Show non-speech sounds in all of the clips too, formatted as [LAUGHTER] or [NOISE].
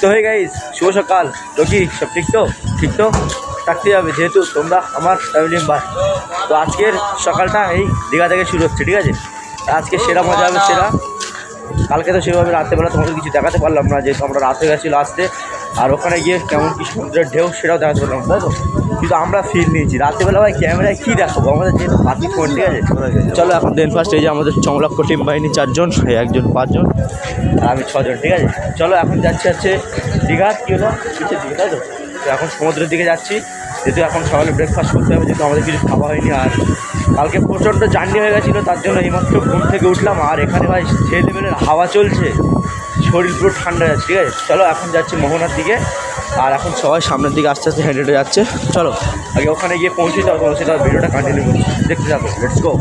তো হয়ে গাইস শুভ সকাল তো কি সব ঠিক তো ঠিক তো থাকতে হবে, যেহেতু তোমরা আমার ফ্যামিলি মেম্বার তো আজকের সকালটা এই দীঘা থেকে শুরু হচ্ছে, ঠিক আছে? আজকে সেরা মজা হবে, সেরা। কালকে তো সেভাবে রাত্রেবেলা তোমাদের কিছু দেখাতে পারলাম না, যেহেতু আমরা রাতে গেছিল আসতে। আর ওখানে গিয়ে কেমন কি সমুদ্রের ঢেউ সেটাও দেখাতে পারলাম, তাই তো? কিন্তু আমরা ফিল নিয়েছি। রাত্রেবেলা ভাই ক্যামেরায় কী দেখাবো? আমাদের যেহেতু বাকি ফোন ঠিক আছে? চলো এখন দেন ফার্স্ট এই যে আমাদের চমলক্ষ টিম বাহিনী চারজন একজন পাঁচজন, আর আমি ছজন, ঠিক আছে? চলো এখন যাচ্ছি হচ্ছে দীঘা কী হলো? কিছু দিকে, তাই তো? তো এখন সমুদ্রের দিকে যাচ্ছি। যেহেতু এখন সকালে ব্রেকফাস্ট করতে হবে, যেহেতু আমাদের কিছু খাওয়া হয়নি আর কালকে প্রচণ্ড জার্নি হয়ে গেছিল, তার জন্য এইমাত্র ঘুম থেকে উঠলাম। আর এখানে ভাই সে লেভেলের হাওয়া চলছে, শরীর পুরো ঠান্ডা যাচ্ছে, ঠিক আছে? চলো এখন যাচ্ছি মোহনার দিকে। আর এখন সবাই সামনের দিকে আস্তে আস্তে হেঁটে যাচ্ছে। চলো, আগে ওখানে গিয়ে পৌঁছে যাব তোমার সেটা ভিডিওটা কন্টিনিউ দেখতে যাব লেটস গো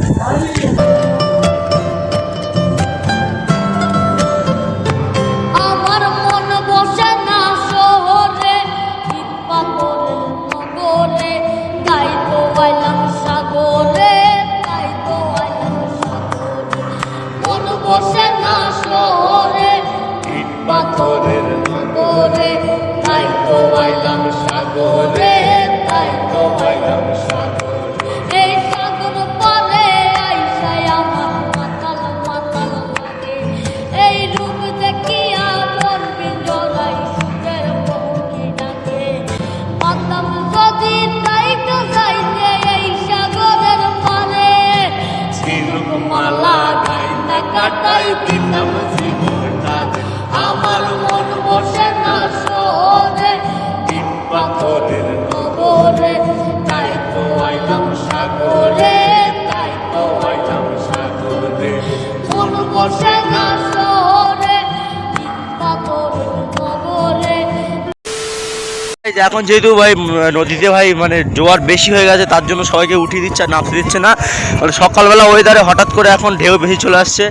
এখন যেহেতু ভাই নদীতে ভাই মানে জোয়ার বেশি হয়ে গেছে, তার জন্য সবাইকে উঠিয়ে দিচ্ছে আর নামতে দিচ্ছে না। মানে সকালবেলা ওয়েদারে হঠাৎ করে এখন ঢেউ বেশি চলে আসছে।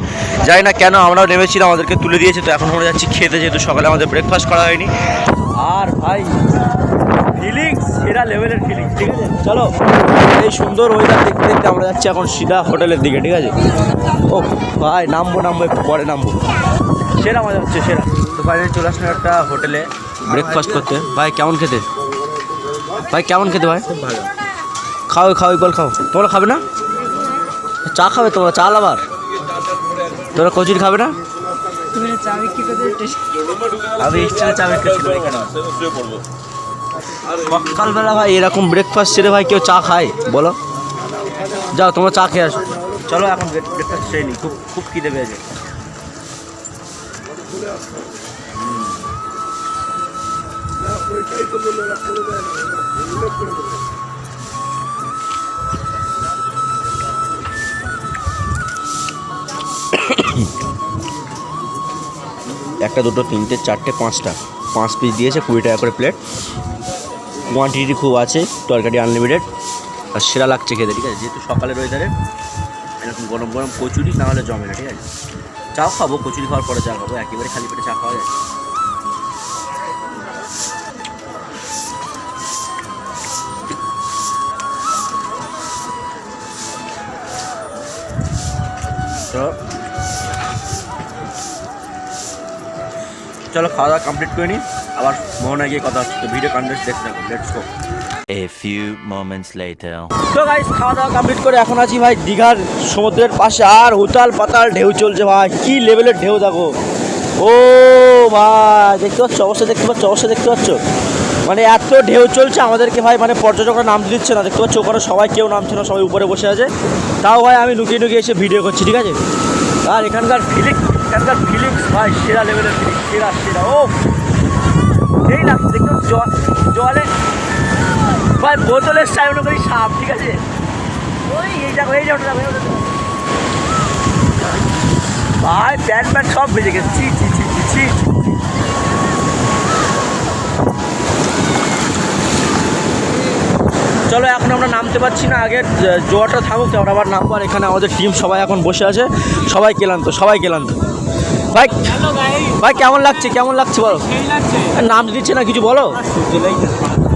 জানি না কেন, আমরাও নেমেছিলাম, আমাদেরকে তুলে দিয়েছে, তো এখন আমরা যাচ্ছি খেতে, যেহেতু সকালে আমাদের ব্রেকফাস্ট করা হয়নি। আর ভাই ফিলিংস সেরা লেভেলের ফিলিংস ঠিক আছে? চলো এই সুন্দর ওয়েদার দেখতে দেখতে আমরা যাচ্ছি এখন সিধা হোটেলের দিকে ঠিক আছে? ও ভাই নামবো নামবো একটু পরে নামবো। সেরা মজা হচ্ছে সেরা। তো ফাইনালি চলে আসলাম একটা হোটেলে। ব্রেকফাস্ট করতে। ভাই কেমন খেতে? ভাই কেমন খেতে ভাই? ভালো। খাও খাও ইকবাল খাও। তোমরা খাবে না? চা খাবে তোমরা চা আবার? তোমরা কচুরি খাবে না? আমি এক্সট্রা চা এখানে সকালবেলা ভাই এরকম ব্রেকফাস্ট ছেড়ে ভাই কেউ চা খায়? বলো। যাও তোমরা চা খেয়ে আসো। চলো এখন ব্রেকফাস্ট নি খুব খুব খিদে পেয়েছে একটা দুটো তিনটে চারটে পাঁচটা। পাঁচ পিস দিয়েছে কুড়ি টাকা করে প্লেট কোয়ান্টিটি খুব আছে, তরকারি আনলিমিটেড আর সেরা লাগছে খেতে, ঠিক আছে? যেহেতু সকালের ওয়েদারে এরকম গরম গরম কচুরি, না হলে জমে না ঠিক আছে? চা খাব, কচুরি খাওয়ার পরে চা খাব, একেবারে খালি পেটে চা খাওয়া যায়। চলো খাওয়া দাওয়া কমপ্লিট করে নিই আবার মোহনা গিয়ে কথা হচ্ছে তো ভিডিও কন্টেন্ট দেখতে থাকো let's go A few moments later. তো গাইস খাওয়া দাওয়া কমপ্লিট করে এখন আছি ভাই দীঘার সমুদ্রের পাশে আর উতাল পাতাল ঢেউ চলছে ভাই কি লেভেলের ঢেউ দেখো। ও ভাই দেখতে পাচ্ছ? অবশ্যই দেখতে পাচ্ছ অবশ্যই দেখতে পাচ্ছ? মানে এত ঢেউ চলছে আমাদেরকে ভাই মানে পর্যটকরা নামতে দিচ্ছে না দেখতে পাচ্ছ? ওখানে সবাই কেউ নামছে না সবাই উপরে বসে আছে। তাও ভাই আমি লুকিয়ে লুকিয়ে এসে ভিডিও করছি ঠিক আছে? আর এখানকার ফিলিংস এখানকার ফিলিংস ভাই সেরা লেভেলের ফিলিংস সেরা সেরা ও এই লাগছে দেখতে পাচ্ছ জল ভাই বোতলের সাইড মনে করি সাপ, ঠিক আছে? ওই, এই দেখো, এই এই ভাই প্যান্ট প্যান্ট সব বেজে গেছে। ছি ছি ছি ছি চলো, এখন আমরা নামতে পারছি না। আগে জোয়ারটা থাকুক আমরা আবার নামবো। আর এখানে আমাদের টিম সবাই এখন বসে আছে। সবাই ক্লান্ত সবাই ক্লান্ত। ভাই ভাই কেমন লাগছে? কেমন লাগছে বলো? নাম দিচ্ছে না কিছু বলো?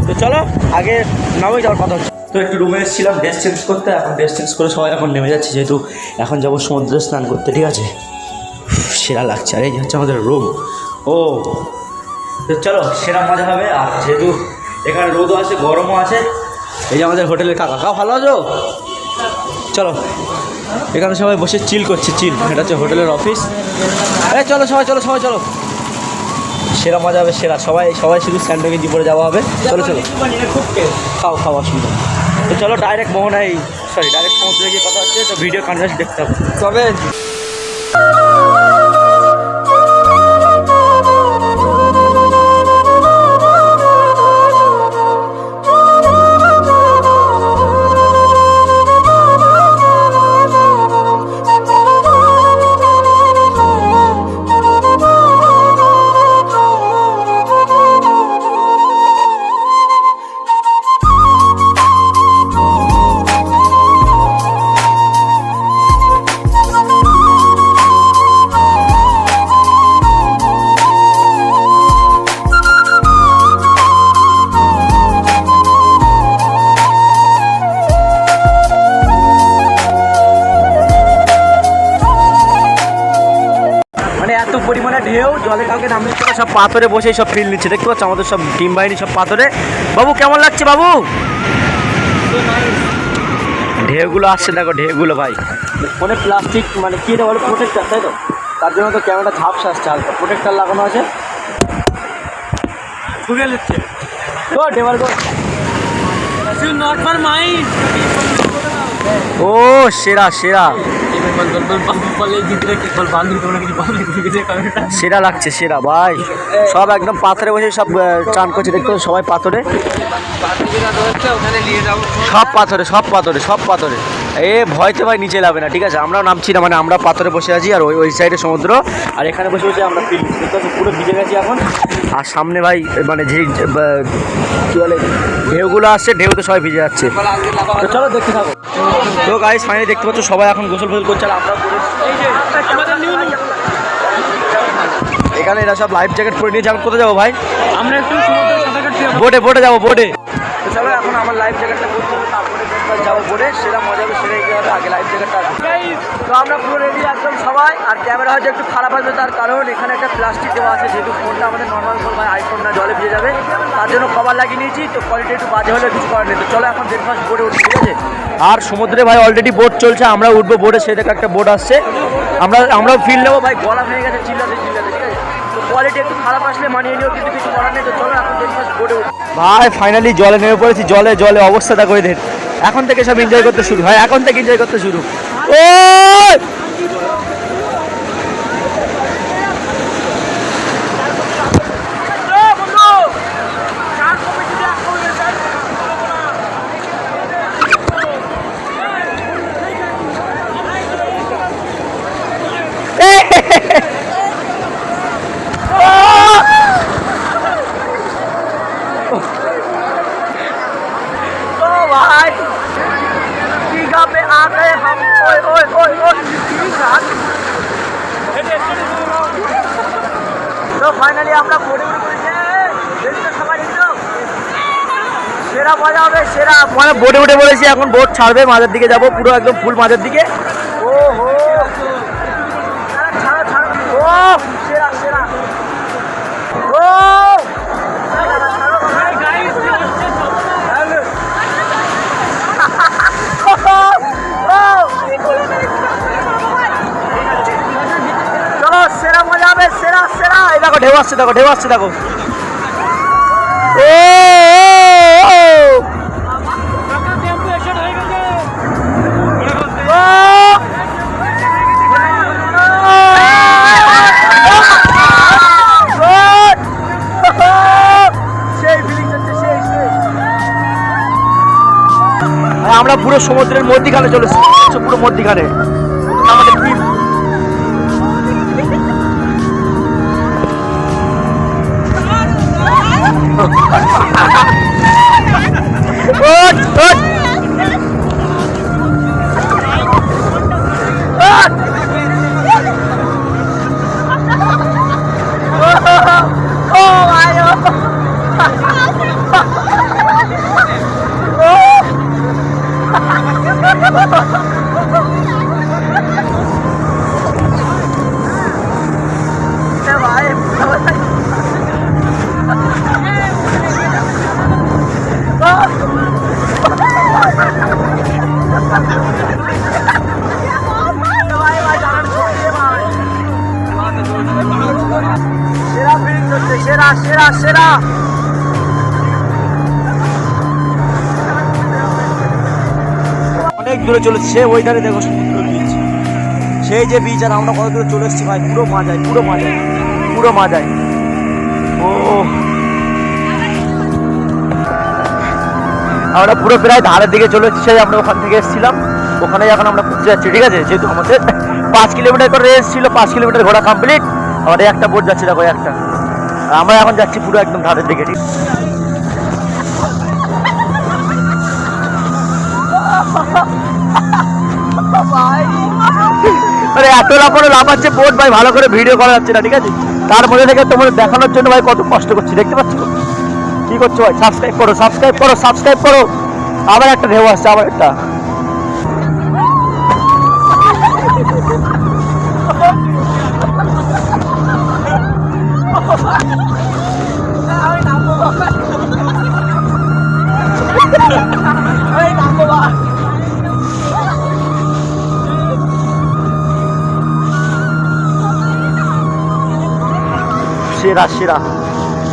তো চলো আগে নামে যাওয়ার কথা হচ্ছে। তো একটু রুমে এসেছিলাম ড্রেস চেঞ্জ করতে। এখন ড্রেস চেঞ্জ করে সবাই এখন নেমে যাচ্ছে যেহেতু এখন যাব সমুদ্রে স্নান করতে ঠিক আছে? সেরা লাগছে। আর এই হচ্ছে আমাদের রুম ও তো চলো সেরা মজা হবে। আর যেহেতু এখানে রোদও আছে গরমও আছে এই যে আমাদের হোটেলের কাকা। কাকা ভালো আছো? চলো এখানে সবাই বসে চিল করছে চিল এটা হচ্ছে হোটেলের অফিস এই চলো সবাই চলো সবাই, চলো। সেরা মজা হবে, সেরা। সবাই সবাই শুধু স্যান্ডো গেঞ্জি পরে যাওয়া হবে। চলো চলো। খাও খাও, অসুবিধা। তো চলো ডাইরেক্ট মোহনাই সরি ডাইরেক্ট সমুদ্রে গিয়ে কথা হচ্ছে, তো ভিডিও কনভার্স দেখতে হবে। তবে জলে কাউকে সব পাথরে বসে সব ফিল নিচ্ছে। দেখতে পাচ্ছ আমাদের সব টিম বাহিনী সব পাথরে। বাবু কেমন লাগছে বাবু? ঢেউগুলো আসছে দেখো ঢেউগুলো ভাই। ফোনে প্লাস্টিক মানে কি এটা বলে প্রোটেক্টার তাই তো? তার জন্য তো ক্যামেরা ঝাপসা আসছে হালকা। প্রোটেক্টার লাগানো আছে। Google হচ্ছে গো ডেভার গো Still not for ও সেরা সেরা। সেরা লাগছে, সেরা, ভাই। সব একদম পাথরে বসে সব চান করছে। দেখতে সবাই পাথরে। সব পাথরে সব পাথরে সব পাথরে। এ ভয়তে ভাই নিচে যাবে না ঠিক আছে? আমরাও নামছি না মানে আমরা পাথরে বসে আছি আর ওই ওই সাইডে সমুদ্র। আর এখানে বসে বসে আমরা ফিল পুরো ভিজে গেছি এখন। আর সামনে ভাই মানে যে কী বলে ঢেউগুলো আসছে ঢেউ তো সবাই ভিজে যাচ্ছে। তো চলো দেখতে থাকো। তো গাইস ফাইনালি দেখতে পাচ্ছ সবাই এখন গোসল ফোসল করছে আর আমরা এখানে এরা সব লাইফ জ্যাকেট পরে নিয়েছে এখন কোথায় যাব ভাই? আমরা একটু বোটে বোটে যাব। বোটে চলো এখন আমার লাইফ জ্যাকেটটা হবে দেখবার যাব বোটে সেটা মজা হবে সেটা এগিয়ে হবে, আগে জ্যাকেটটা আছে। তো আমরা পুরো রেডি একদম সবাই, আর ক্যামেরা হয়তো একটু খারাপ আসবে, তার কারণ এখানে একটা প্লাস্টিক দেওয়া আছে, যেহেতু ফোনটা আমাদের নর্মাল ফোন ভাই আইফোন না, জলে ভিজে যাবে। তার জন্য কভার লাগিয়ে নিয়েছি, তো কোয়ালিটি একটু বাজে হলে কিছু করার নেই। তো চলো এখন মাস বোটে উঠি, ঠিক আছে? আর সমুদ্রে ভাই অলরেডি বোট চলছে, আমরা উঠবো বোটে সে দেখে একটা বোট আসছে। আমরা আমরাও ফিল নেব, ভাই, গলা ভেঙে গেছে, চিল্লাতে চিল্লাতে, ঠিক আছে? কোয়ালিটি একটু খারাপ আসলে মানিয়ে কিন্তু কিছু করার নেই, তো এখন ভাই ফাইনালি জলে নেমে পড়েছি, জলে জলে অবস্থাটা করে দেন এখন থেকে সব এনজয় করতে শুরু হয় এখন থেকে এনজয় করতে শুরু। ও दीघा पे आ गए हम ओए ओए ओए ओए दीघा তো ফাইনালি আমরা বোটে উঠে পড়েছি দেখি তো সবাই দেখি তো। সেরা মজা হবে সেরা মানে বোটে উঠে পড়েছি এখন বোট ছাড়বে মাঝের দিকে যাব পুরো একদম ফুল মাঝের দিকে ও হো আরে ছাড়ো ছাড়ো ও সেরা সেরা ও সেরা সেরা এই দেখো ঢেউ আসছে দেখো ঢেউ আসছে দেখো। ও, আমরা পুরো সমুদ্রের মধ্যিখানে চলেছি পুরো মধ্যিখানে। সেরা সেরা। অনেক দূরে চলেছে ওই ধারে দেখো সমুদ্র সেই যে বিচ আর আমরা কত দূরে চলে এসেছি ভাই, পুরো মাজায় পুরো মাজায় পুরো মাজায়। ও আমরা পুরো প্রায় ধারের দিকে চলে এসেছি, সেই আমরা ওখান থেকে এসেছিলাম। ওখানে এখন আমরা ঘুরতে যাচ্ছি, ঠিক আছে? যেহেতু আমাদের পাঁচ কিলোমিটার করে রেস ছিল, পাঁচ কিলোমিটার ঘোরা কমপ্লিট এই একটা বোট যাচ্ছে, দেখো একটা। আমরা এখন যাচ্ছি পুরো একদম ধারের দিকে আরে, এত লাফানো লাফাচ্ছে বোট ভাই, ভালো করে ভিডিও করা যাচ্ছে না, ঠিক আছে? তার মধ্যে থেকে তোমাদের দেখানোর জন্য ভাই কত কষ্ট করছি, দেখতে পাচ্ছ? কি করছ ভাই? সাবস্ক্রাইব করো সাবস্ক্রাইব করো সাবস্ক্রাইব করো। আবার একটা ঢেউ আসছে, আবার একটা। সেরা সেরা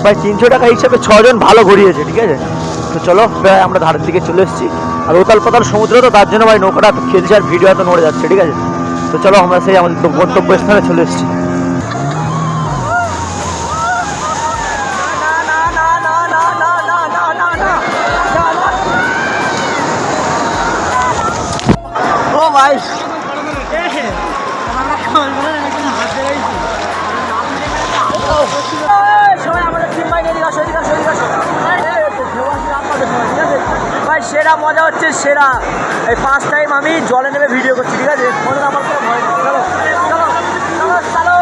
ভাই, তিনশো টাকা হিসাবে ছজন ভালো ঘুরিয়েছে, ঠিক আছে? তো চলো, প্রায় আমরা ধারের দিকে চলে এসেছি। আর উতাল পাতাল সমুদ্র তো, তার জন্য ভাই নৌকাটা খেলছে আর ভিডিও এত নড়ে যাচ্ছে, ঠিক আছে? তো চলো, আমরা সেই আমাদের তো গন্তব্য স্থানে চলে এসেছি। ভাই। সেরা মজা হচ্ছে সেরা। এই ফার্স্ট টাইম আমি জলে নেমে ভিডিও করছি ঠিক আছে? মনে আমার কোনো ভয় নেই। চলো চলো চলো।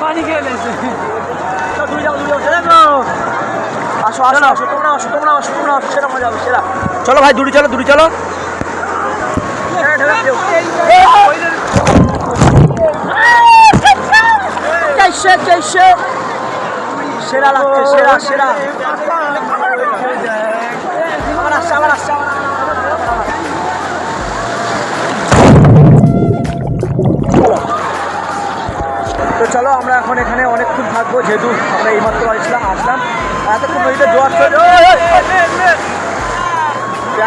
পানি খেয়ে যাব, দূরে যাব, চলে যাব। আসো আসো আসো তোমরা আসো তোমরা আসো তোমরা আসো সেরা মজা হবে সেরা চলো ভাই দূরে চলো দূরে চলো সেরা লাগছে সেরা সেরা তো চলো আমরা এখন এখানে অনেকক্ষণ থাকব যেহেতু আমরা এইমাত্র আসলাম আসলাম। এতক্ষণ নদীতে জোয়ার চলছে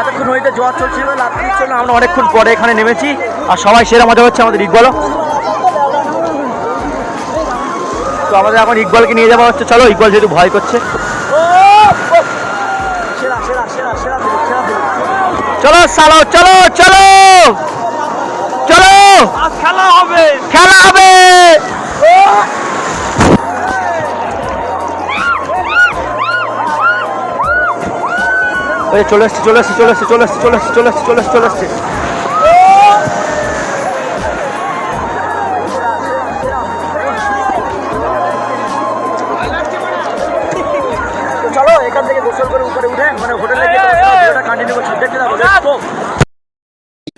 এতক্ষণ নদীতে জোয়ার চলছিল রাত্রির জন্য আমরা অনেকক্ষণ পরে এখানে নেমেছি আর সবাই সেরা মজা হচ্ছে আমাদের ইকবলও। তো আমাদের এখন ইকবলকে নিয়ে যাওয়া হচ্ছে চলো ইকবল যেহেতু ভয় করছে। সেরা সেরা সেরা সেরা film, সেরা film। চলো সালো চলো চলো চলো। খেলা হবে। খেলা হবে। ওই চলে এসছি চলে এসছি চলে এসছি চলে এসছি চলে এসছি চলে এসছি চলে এসছি চলে এসছি তো চলো এখান থেকে গোসল করে উপরে উঠে মানে হোটেলে গিয়ে কন্টিনিউ করছি দেখতে থাকো।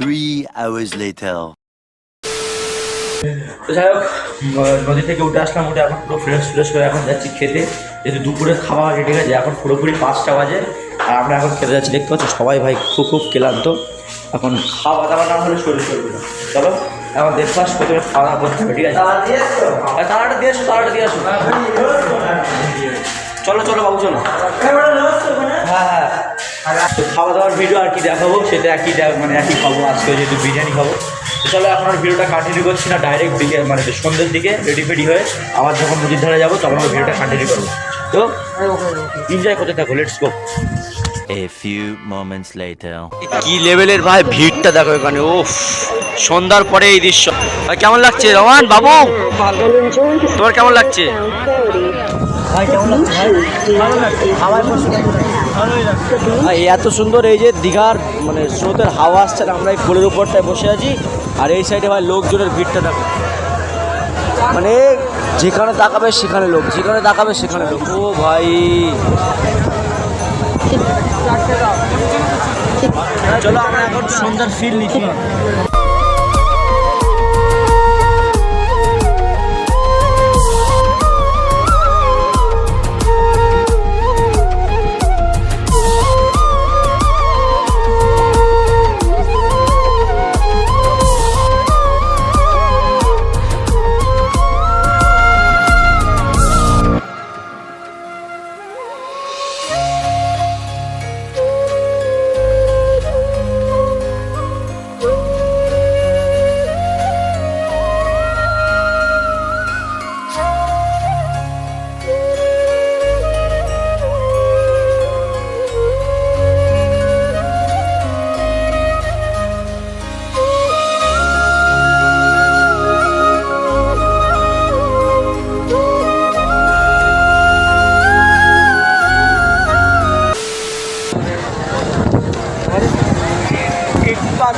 Three hours later. তো যাই হোক নদী থেকে উঠে আসলাম উঠে এখন পুরো ফ্রেশ ফ্রেশ হয়ে এখন যাচ্ছি খেতে। যেহেতু দুপুরে খাওয়া রেডি হয়ে যায় এখন পুরোপুরি পাঁচটা বাজে আর আমরা এখন খেতে যাচ্ছি দেখতে পাচ্ছি সবাই ভাই খুব খুব ক্লান্ত। এখন খাওয়া দাওয়া না হলে শরীর চলবে না। চলো এখন ব্রেকফাস্ট প্রথমে খাওয়া দাওয়া করতে হবে ঠিক আছে? তাড়াটা দিয়ে আসো তাড়াটা দিয়ে আসো চলো চলো বাবু চলো। হ্যাঁ হ্যাঁ। খাওয়া দাওয়ার ভিডিও আর কি দেখাবো সেটা একই মানে একই খাব আজকে যেহেতু বিরিয়ানি খাব। চলো এখন আর ভিডিওটা কন্টিনিউ করছি না ডাইরেক্ট দিকে মানে সন্ধ্যের দিকে রেডি ফেডি হয়ে আবার যখন নদীর ধারে যাব তখন আমরা ভিডিওটা কন্টিনিউ করব। তো এনজয় করতে থাকো let's go A few moments later. কি লেভেলের ভাই ভিড়টা দেখো এখানে ও সন্ধ্যার পরে এই দৃশ্য। ভাই কেমন লাগছে? রমান বাবু? তোমার কেমন লাগছে? ভাই কেমন লাগছে। ভাই এত সুন্দর এই যে দীঘার মানে স্রোতের হাওয়া আসছে আমরা এই পোলের উপরটায় বসে আছি। আর এই সাইডে ভাই লোকজনের ভিড়টা দেখো। মানে যেখানে তাকাবে সেখানে লোক, যেখানে তাকাবে সেখানে লোক। ও ভাই। চলো আমরা এখন সন্ধ্যার ফিল নিচ্ছি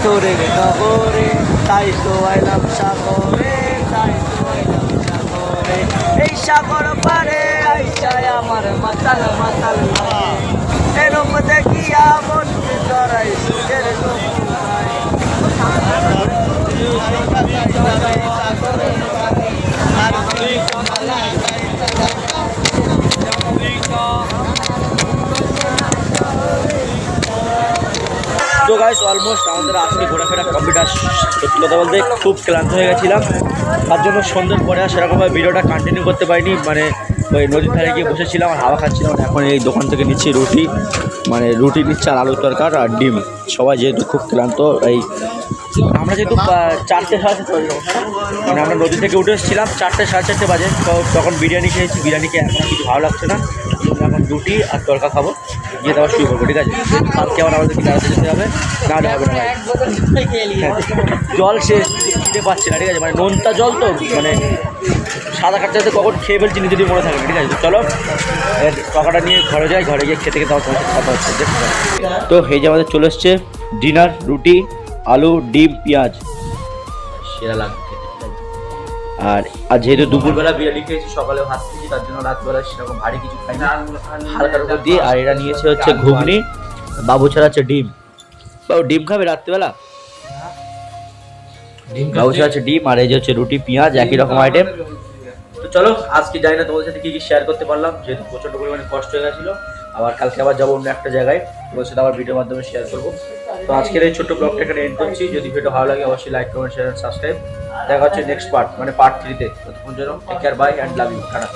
পাথরের নগরে তাই তো আইলাম সাগরে, তাই তো আইলাম সাগরে এই সাগর পারে আইসায় আমার মাতাল মাতাল। এরম দেখিয়া মন ধরাই সুখের নৌকায়। গাইস অলমোস্ট আমাদের আজকে ঘোরাফেরা কম্পিউটার সত্যি কথা বলতে খুব ক্লান্ত হয়ে গেছিলাম। তার জন্য সন্ধ্যের পরে আর সেরকমভাবে ভিডিওটা কন্টিনিউ করতে পারিনি। মানে ওই নদীর ধারে গিয়ে বসেছিলাম আর হাওয়া খাচ্ছিলাম। এখন এই দোকান থেকে নিচ্ছি রুটি। মানে রুটি নিচ্ছে আর আলুর তরকার আর ডিম। সবাই যেহেতু খুব ক্লান্ত, এই আমরা যেহেতু চারটে সাড়ে মানে আমরা নদী থেকে উঠে এসেছিলাম, চারটে সাড়ে চারটে বাজে। তো তখন বিরিয়ানি খেয়েছি, বিরিয়ানি খেয়ে এখন কিছু ভালো লাগছে না। এখন রুটি আর তরকা খাব, গিয়ে তারপর শুরু করব ঠিক আছে? কালকে আবার আমাদেরকে বেড়াতে যেতে হবে, না হবে না [LAUGHS] জল শেষ খেতে পাচ্ছি না, ঠিক আছে? মানে নোনতা জল তো মানে সাদা কাটতে কখন খেয়ে ফেলছি, নিজে দিয়ে মনে থাকে ঠিক আছে? চলো টাকাটা নিয়ে ঘরে যাই, ঘরে গিয়ে খেতে খেতে কথা হচ্ছে তো এই যে আমাদের চলে এসছে, ডিনার, রুটি আলু ডিম পেঁয়াজ। সেরা লাগবে আছে? আর আর যেহেতু দুপুরবেলা বিরিয়ানি খেয়েছি সকালে ভাত খেয়েছি তার জন্য রাতবেলা সেরকম ভারী কিছু খাই না হালকার উপর দিয়ে আর এরা নিয়েছে হচ্ছে ঘুগনি বাবু ছাড়া হচ্ছে ডিম। বাবু ডিম খাবে রাত্রিবেলা? বাবু ছাড়া হচ্ছে ডিম আর এই যে হচ্ছে রুটি পেঁয়াজ একই রকম আইটেম তো চলো আজকে জানি না তোমাদের সাথে কি কি শেয়ার করতে পারলাম যেহেতু প্রচণ্ড পরিমাণে কষ্ট হয়ে গেছিল। আবার কালকে আবার যাব অন্য একটা জায়গায় তোমাদের সাথে আবার ভিডিওর মাধ্যমে শেয়ার করব। তো আজকের এই ছোট্ট ব্লগটা এখানে এন্ড করছি। যদি ভিডিও ভালো লাগে, অবশ্যই লাইক কমেন্ট শেয়ার সাবস্ক্রাইব দেখা হচ্ছে নেক্সট পার্ট মানে পার্ট থ্রিতে ততক্ষণ জন্য take care bye and love you tata.